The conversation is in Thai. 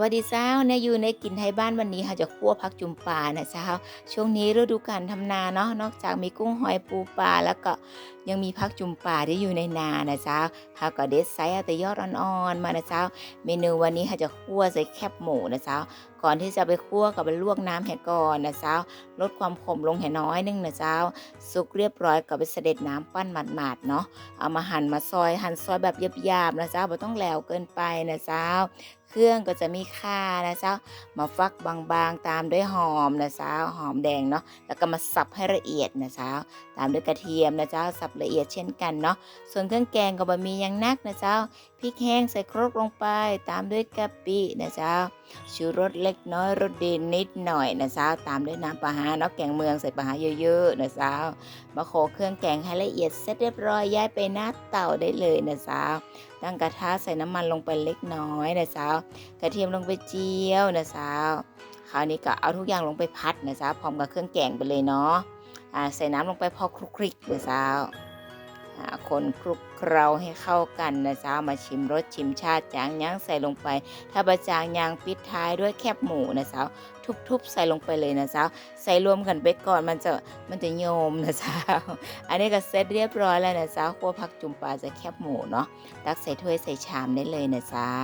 วัสดีเจ้าเนี่ยอยู่ในกินไทยบ้านวันนี้ค่ะจะคั่วผักจุ่มปลานะเจ้าช่วงนี้ฤดูการทำนาเนาะนอกจากมีกุ้งหอยปูปลาแล้วก็ ยังมีผักจุ่มปลาที่อยู่ในนานะเจ้าค่ะก็เด็ดไซส์เอาแต่ยอดอ่อนๆมานะเจ้า เมนูวันนี้ค่ะจะคั่วใส่แคบหมูนะเจ้า ก่อนที่จะไปคั่วกับไปลวกน้ำแห่ก่อนนะเจ้า ลดความขมลงแห่น้อยนึงนะเจ้า สุกเรียบร้อยก็ไปเสด็จน้ำปั้นหมาดๆเนาะ เอามาหั่นมาซอยหั่นซอยแบบหยาบๆนะเจ้าไม่ต้องแหลวเกินไปนะเจ้าเครื่องก็จะมีข่านะเจ้า มาฟักบางๆตามด้วยหอมนะเจ้าหอมแดงเนาะ แล้วก็มาสับให้ละเอียดนะเจ้า ตามด้วยกระเทียมนะเจ้า สับละเอียดเช่นกันเนาะส่วนเครื่องแกงก็บะมีอย่างนักนะเจ้าพริกแห้งใส่ครกลงไปตามด้วยกะปินะเจ้าชูรสเล็กน้อยรสดีนิดหน่อยนะเจ้าตามด้วยน้ำปลาฮาเนาะแกงเมืองใส่ปลาฮาเยอะๆนะเจ้ามาโขเครื่องแกงให้ละเอียดเสร็จเรียบร้อยย้ายไปหน้าเตาได้เลยนะเจ้าตั้งกระทะใส่น้ำมันลงไปเล็กน้อยนะเจ้ากระเทียมลงไปเจียวนะเจ้าคราวนี้ก็เอาทุกอย่างลงไปพัดนะจ้าพร้อมกับเครื่องแกงไปเลยเนาะ ใส่น้ำลงไปพอคลุกคลิกนะเจ้าคนคลุกเคล้าให้เข้ากันนะเจ้ามาชิมรสชิมชาติจางย่างใส่ลงไป ถ้าบะจางยางปิดท้ายด้วยแคบหมูนะเจ้าทุบๆใส่ลงไปเลยนะเจ้าใส่รวมกันไปก่อนมันจะมันจะโยมนะเจ้าอันนี้ก็เสร็จเรียบร้อยแล้วนะเจ้าคั่วผักจุ่มปลาจะแคบหมูเนาะตักใส่ถ้วยใส่ชามได้เลยนะเจ้า